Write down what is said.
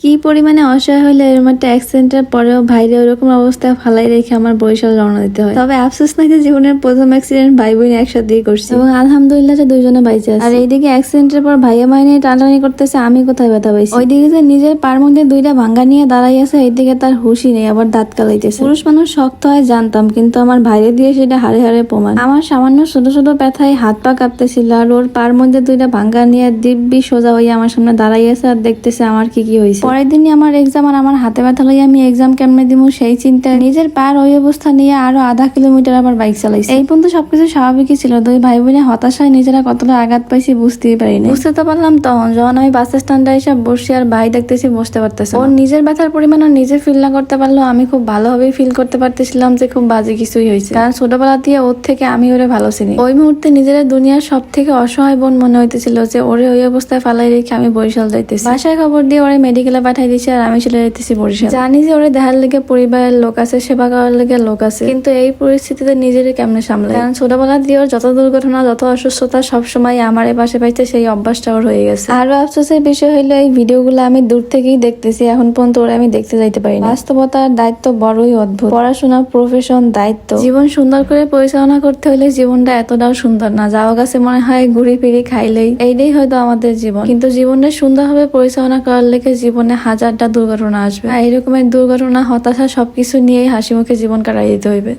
কি পরিমাণে অসহায় হলে এরকম একটা অ্যাক্সিডেন্টের পরেও ভাইরে ওরকম অবস্থায় ফালাই রেখে আমার বরিশাল রওনা দিতে হয়। তবে আফসোস নাই যে জীবনের প্রথম অ্যাক্সিডেন্ট ভাই বোন একসাথেই করছি। এবং আলহামদুলিল্লাহ যে দুইজনে বাইচে আছে। আর এইদিকে অ্যাক্সিডেন্টের পর ভাইয়া মাই নিয়ে টানাটানি করতেছে আমি কোথায় ব্যথা পাইছি? ওইদিকে যে নিজের পার মধ্যে দুইটা ভাঙ্গা নিয়ে দাঁড়াই আছে এইদিকে তার হুশি নেই আবার দাঁত কালাইতেছে। পুরুষ মানুষ শক্ত হয় জানতাম কিন্তু আমার ভাইরে দিয়ে সেটা হারে হারে প্রমাণ। আমার সামান্য ছোট ছোট ব্যথায় হাত পা কাঁপতেছিল আর ওর পার মধ্যে দুইটা ভাঙ্গা নিয়ে দিব্যি সোজা হয়ে আমার সামনে দাঁড়াই আছে আর দেখতেছে আমার কি কি হয়েছে। পরের দিনই আমার এক্সাম আর আমার হাতে ব্যথা লইয়া আমি এক্সাম কেমনে দিব সেই চিন্তায় নিজের পার ওই অবস্থা নিয়ে আরও আধা কিলোমিটার আবার বাইক চালাইছি। এই পর্যন্ত সবকিছু স্বাভাবিকই ছিল। দুই ভাই বোনে হতাশায় নিজেরা কতটা আঘাত পাইছি বুঝতেই পারিনি। বুঝতে তো পারলাম তখন যখন আমি বাস স্ট্যান্ডে এসে বসছি আর ভাই দেখতেছি বসতে পারতেছে ওর নিজের ব্যথার পরিমাণ ও নিজে ফিল না করতে পারল আমি খুব ভালোভাবেই ফিল করতে পারতেছিলাম যে খুব বাজে কিছুই হয়েছে। কারণ ছোটবেলা দিয়ে ওর থেকে আমি ওরে ভালো চিনি। ওই মুহূর্তে নিজের দুনিয়ার সব থেকে অসহায় বোন মনে হইতেছিল যে ওরে ওই অবস্থায় ফালাই রেখে আমি বরিশাল যাইতেছি। বাসায় খবর দিয়ে ওরে মেডিকেলে পাঠাই দিয়েছে আর আমি চলে যাইতেছি বরিশাল। জানি যে ওরে দেখার লেগে পরিবারের লোক আছে, সেবা করার লেগে লোক আছে। কিন্তু এই পরিস্থিতিতে নিজেরই কেমনে সামলাই কারণ ছোটবেলা দিয়ে ওর যত দুর্ঘটনা, যত অসুস্থতা, সবসময় আমার পাশে পাইতে সেই অভ্যাসটা ওর হয়ে গেছে। আরও আফসোসের বিষয় হইল, এই ভিডিওগুলো আমি দূর থেকেই দেখতেছি, এখন পর্যন্ত ওরা আমি দেখতে যাইতে পারি বাস্তবতার দায়িত্ব বড়ই অদ্ভুত। পড়াশোনা প্রফেশন দায়িত্ব। জীবন সুন্দর করে পরিচালনা করতে হলে জীবনটা এতটাও সুন্দর না। যাওয়া কাছে মনে হয়, ঘুরি ফিরি খাইলেই। এইটাই হয়তো আমাদের জীবন। কিন্তু জীবনটা সুন্দরভাবে পরিচালনা করার লেগে জীবনে হাজারটা দুর্ঘটনা আসবে। আর এরকমের দুর্ঘটনা, হতাশা সবকিছু নিয়েই হাসি মুখে জীবন কাটাই দিতে হইবে।